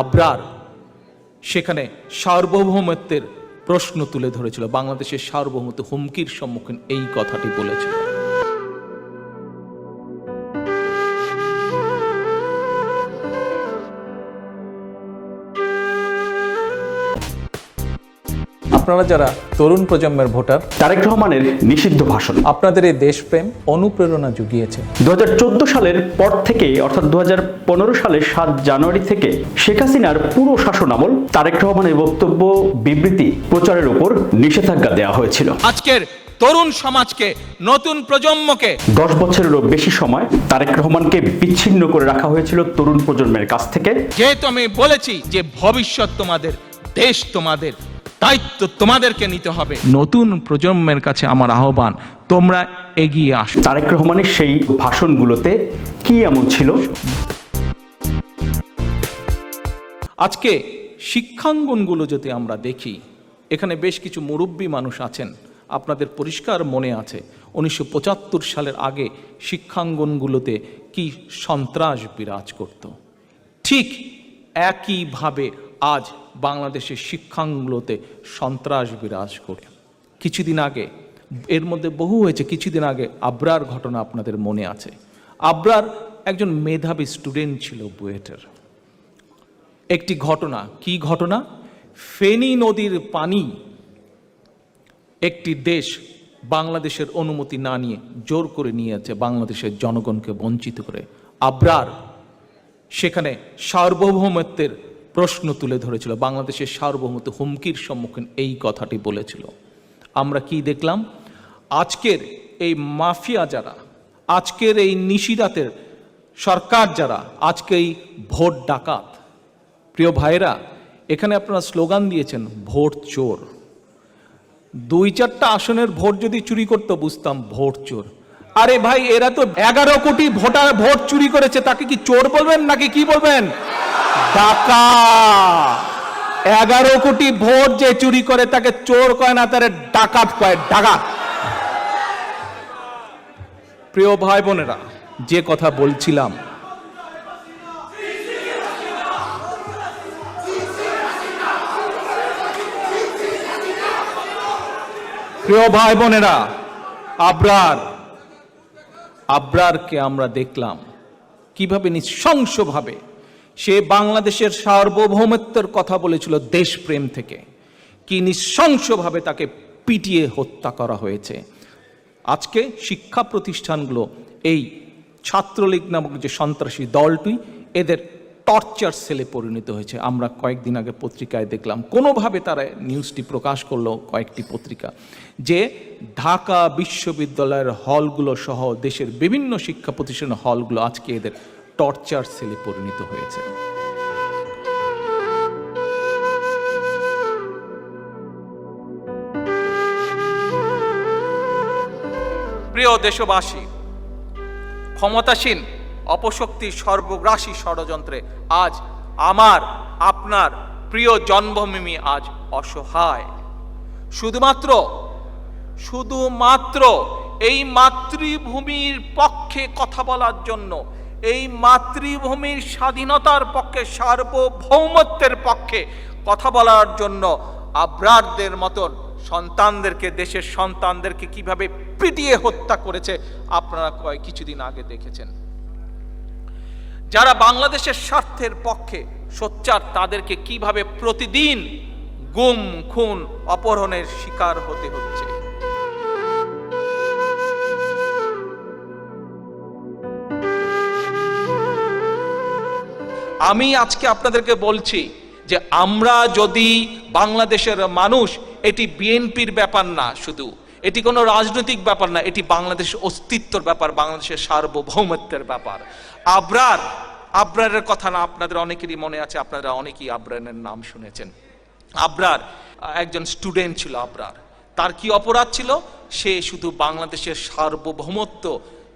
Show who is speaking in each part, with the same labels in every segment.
Speaker 1: আব্রার সেখানে সার্বভৌমত্বের প্রশ্ন তুলে ধরেছিল বাংলাদেশের সার্বভৌমত্ব হুমকির সম্মুখীন এই কথাটি বলেছিল আপনারা যারা তরুণ প্রজন্মের ভোটার
Speaker 2: তারেক রহমানের নিষিদ্ধ ভাষণ
Speaker 1: আপনাদের এই দেশপ্রেম অনুপ্রেরণা জুগিয়েছে
Speaker 2: দু সালের পর থেকে অর্থাৎ দু সালের সাত জানুয়ারি থেকে শেখ হাসিনার পুরো শাসন আমল তারেক রহমানের বক্তব্য বিবৃতি প্রচারের উপর নিষেধাজ্ঞা দেওয়া হয়েছিল
Speaker 3: আজকের তরুণ সমাজকে নতুন প্রজন্মকে
Speaker 2: দশ বছরেরও বেশি সময় তারেক রহমানকে বিচ্ছিন্ন করে রাখা হয়েছিল তরুণ প্রজন্মের কাছ থেকে
Speaker 3: যেহেতু আমি বলেছি যে ভবিষ্যৎ তোমাদের দেশ তোমাদের দায়িত্ব তোমাদেরকে নিতে হবে
Speaker 1: নতুন প্রজন্মের কাছে আমার আহ্বান তোমরা এগিয়ে আস
Speaker 2: তারেক রহমানের সেই ভাষণগুলোতে কি এমন ছিল
Speaker 1: আজকে শিক্ষাঙ্গনগুলো যদি আমরা দেখি এখানে বেশ কিছু মুরব্বী মানুষ আছেন আপনাদের পরিষ্কার মনে আছে উনিশশো সালের আগে শিক্ষাঙ্গনগুলোতে কি সন্ত্রাস বিরাজ করত ঠিক একইভাবে আজ বাংলাদেশের শিক্ষাঙ্গুলোতে সন্ত্রাস বিরাজ করে কিছুদিন আগে এর মধ্যে বহু হয়েছে কিছুদিন আগে আব্রার ঘটনা আপনাদের মনে আছে আব্রার একজন মেধাবী স্টুডেন্ট ছিল বুয়েটের একটি ঘটনা কি ঘটনা ফেনী নদীর পানি একটি দেশ বাংলাদেশের অনুমতি না নিয়ে জোর করে নিয়েছে বাংলাদেশের জনগণকে বঞ্চিত করে আব্রার সেখানে সার্বভৌমত্বের প্রশ্ন তুলে ধরেছিল বাংলাদেশের সার্বভৌমত হুমকির সম্মুখীন এই কথাটি বলেছিল আমরা কি দেখলাম আজকের এই মাফিয়া যারা আজকের এই নিশিরাতের সরকার যারা আজকে এই ভোট ডাকাত প্রিয় ভাইরা এখানে আপনারা স্লোগান দিয়েছেন ভোট চোর দুই চারটা আসনের ভোট যদি চুরি করতো বুঝতাম ভোট চোর আরে ভাই এরা তো এগারো কোটি ভোটার ভোট চুরি করেছে তাকে কি চোর বলবেন নাকি কি বলবেন ডাকা এগারো কোটি ভোট যে চুরি করে তাকে চোর কয় না তারে ডাকাত কয় ডাকাত প্রিয় ভাই বোনেরা যে কথা বলছিলাম প্রিয় ভাই বোনেরা আব্রার আব্রারকে আমরা দেখলাম কিভাবে নৃশংসভাবে সে বাংলাদেশের সার্বভৌমত্বের কথা বলেছিল দেশপ্রেম থেকে কি নিঃশংসভাবে তাকে পিটিয়ে হত্যা করা হয়েছে আজকে শিক্ষা প্রতিষ্ঠানগুলো এই ছাত্রলীগ নামক যে সন্ত্রাসী দলটি এদের টর্চার সেলে পরিণত হয়েছে আমরা কয়েকদিন আগে পত্রিকায় দেখলাম কোনোভাবে তারা নিউজটি প্রকাশ করলো কয়েকটি পত্রিকা যে ঢাকা বিশ্ববিদ্যালয়ের হলগুলো সহ দেশের বিভিন্ন শিক্ষা প্রতিষ্ঠানের হলগুলো আজকে এদের টর্চার সেলে পরিণত হয়েছে
Speaker 3: প্রিয় দেশবাসী ক্ষমতাসীন অপশক্তি সর্বগ্রাসী ষড়যন্ত্রে আজ আমার আপনার প্রিয় জন্মভূমি আজ অসহায় শুধুমাত্র শুধুমাত্র এই মাতৃভূমির পক্ষে কথা বলার জন্য এই মাতৃভূমির স্বাধীনতার পক্ষে সার্বভৌমত্বের পক্ষে কথা বলার জন্য আব্রারদের মতন সন্তানদেরকে দেশের সন্তানদেরকে কিভাবে পিটিয়ে হত্যা করেছে আপনারা কয় কিছুদিন আগে দেখেছেন যারা বাংলাদেশের স্বার্থের পক্ষে সোচ্চার তাদেরকে কিভাবে প্রতিদিন গুম খুন অপহরণের শিকার হতে হচ্ছে আমি আজকে আপনাদেরকে বলছি যে আমরা যদি বাংলাদেশের মানুষ এটি বিএনপির ব্যাপার না শুধু এটি কোনো রাজনৈতিক ব্যাপার না এটি বাংলাদেশের অস্তিত্বর ব্যাপার বাংলাদেশের সার্বভৌমত্বের ব্যাপার আব্রার আব্রারের কথা না আপনাদের অনেকেরই মনে আছে আপনারা অনেকেই আব্রানের নাম শুনেছেন আব্রার একজন স্টুডেন্ট ছিল আবরার তার কি অপরাধ ছিল সে শুধু বাংলাদেশের সার্বভৌমত্ব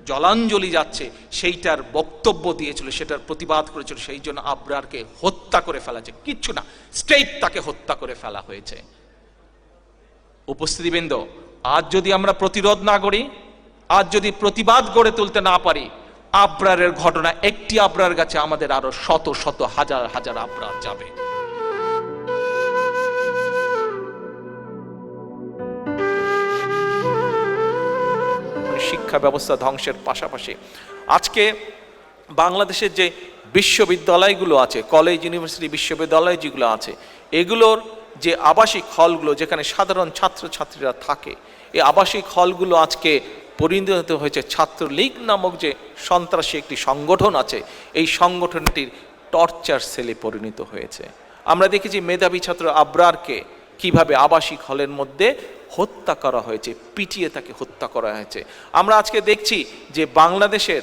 Speaker 3: জলাঞ্জলি যাচ্ছে সেইটার বক্তব্য দিয়েছিল সেটার প্রতিবাদ করেছিল সেই জন্য আবরারকে হত্যা করে ফেলা হয়েছে কিচ্ছু না স্টেট তাকে হত্যা করে ফেলা হয়েছে উপস্থিতিবৃন্দ আজ যদি আমরা প্রতিরোধ না করি আজ যদি প্রতিবাদ গড়ে তুলতে না পারি আবরারের ঘটনা একটি আবরার কাছে আমাদের আরো শত শত হাজার হাজার আবরার যাবে শিক্ষা ব্যবস্থা ধ্বংসের পাশাপাশি আজকে বাংলাদেশের যে বিশ্ববিদ্যালয়গুলো আছে কলেজ ইউনিভার্সিটি বিশ্ববিদ্যালয় যেগুলো আছে এগুলোর যে আবাসিক হলগুলো যেখানে সাধারণ ছাত্রছাত্রীরা থাকে এই আবাসিক হলগুলো আজকে পরিণত হয়েছে ছাত্রলীগ নামক যে সন্ত্রাসী একটি সংগঠন আছে এই সংগঠনটির টর্চার সেলে পরিণত হয়েছে আমরা দেখেছি মেধাবী ছাত্র আব্রারকে কিভাবে আবাসিক হলের মধ্যে হত্যা করা হয়েছে পিটিয়ে তাকে হত্যা করা হয়েছে আমরা আজকে দেখছি যে বাংলাদেশের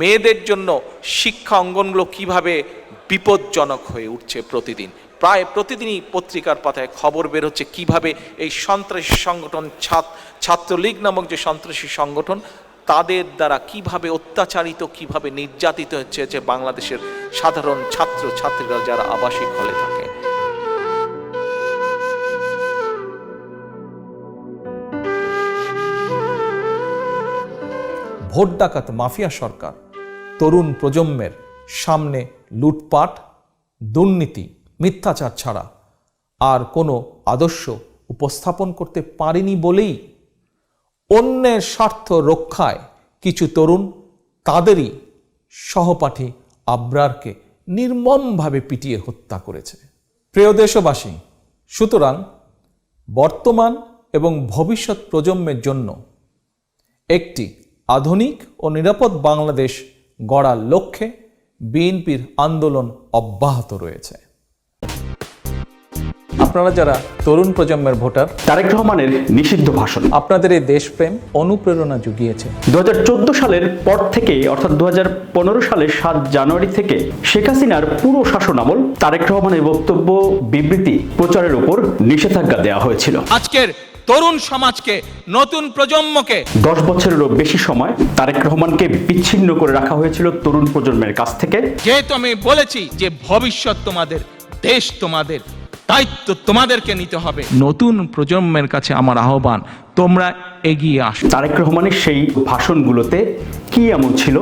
Speaker 3: মেয়েদের জন্য শিক্ষা অঙ্গনগুলো কিভাবে বিপজ্জনক হয়ে উঠছে প্রতিদিন প্রায় প্রতিদিনই পত্রিকার পাতায় খবর বেরোচ্ছে কিভাবে এই সন্ত্রাসী সংগঠন ছাত্রলীগ নামক যে সন্ত্রাসী সংগঠন তাদের দ্বারা কিভাবে অত্যাচারিত কিভাবে নির্যাতিত হচ্ছে যে বাংলাদেশের সাধারণ ছাত্র ছাত্রীরা যারা আবাসিক হলে থাকে
Speaker 1: ভোট ডাকাত মাফিয়া সরকার তরুণ প্রজন্মের সামনে লুটপাট দুর্নীতি মিথ্যাচার ছাড়া আর কোনো আদর্শ উপস্থাপন করতে পারেনি বলেই অন্যের স্বার্থ রক্ষায় কিছু তরুণ তাদেরই সহপাঠী আব্রারকে নির্মমভাবে পিটিয়ে হত্যা করেছে প্রিয় দেশবাসী সুতরাং বর্তমান এবং ভবিষ্যৎ প্রজন্মের জন্য একটি আধুনিক ও নিরাপদ বাংলাদেশ গড়ার লক্ষ্যে বিএনপির আন্দোলন অব্যাহত রয়েছে আপনারা যারা তরুণ প্রজন্মের ভোটার
Speaker 2: তারেক রহমানের নিষিদ্ধ ভাষণ
Speaker 1: আপনাদের এই দেশপ্রেম অনুপ্রেরণা জুগিয়েছে
Speaker 2: দু সালের পর থেকে অর্থাৎ দু সালের সাত জানুয়ারি থেকে শেখ হাসিনার পুরো শাসন আমল তারেক রহমানের বক্তব্য বিবৃতি প্রচারের উপর নিষেধাজ্ঞা দেওয়া হয়েছিল
Speaker 3: আজকের তরুণ সমাজকে নতুন প্রজন্মকে
Speaker 2: দশ বছরেরও বেশি সময় তারেক রহমানকে বিচ্ছিন্ন করে রাখা হয়েছিল তরুণ প্রজন্মের কাছ থেকে
Speaker 3: যেহেতু আমি বলেছি যে ভবিষ্যৎ তোমাদের দেশ তোমাদের দায়িত্ব তোমাদেরকে নিতে হবে
Speaker 1: নতুন প্রজন্মের কাছে আমার আহ্বান তোমরা এগিয়ে আসো
Speaker 2: তারেক রহমানের সেই ভাষণগুলোতে কি এমন ছিল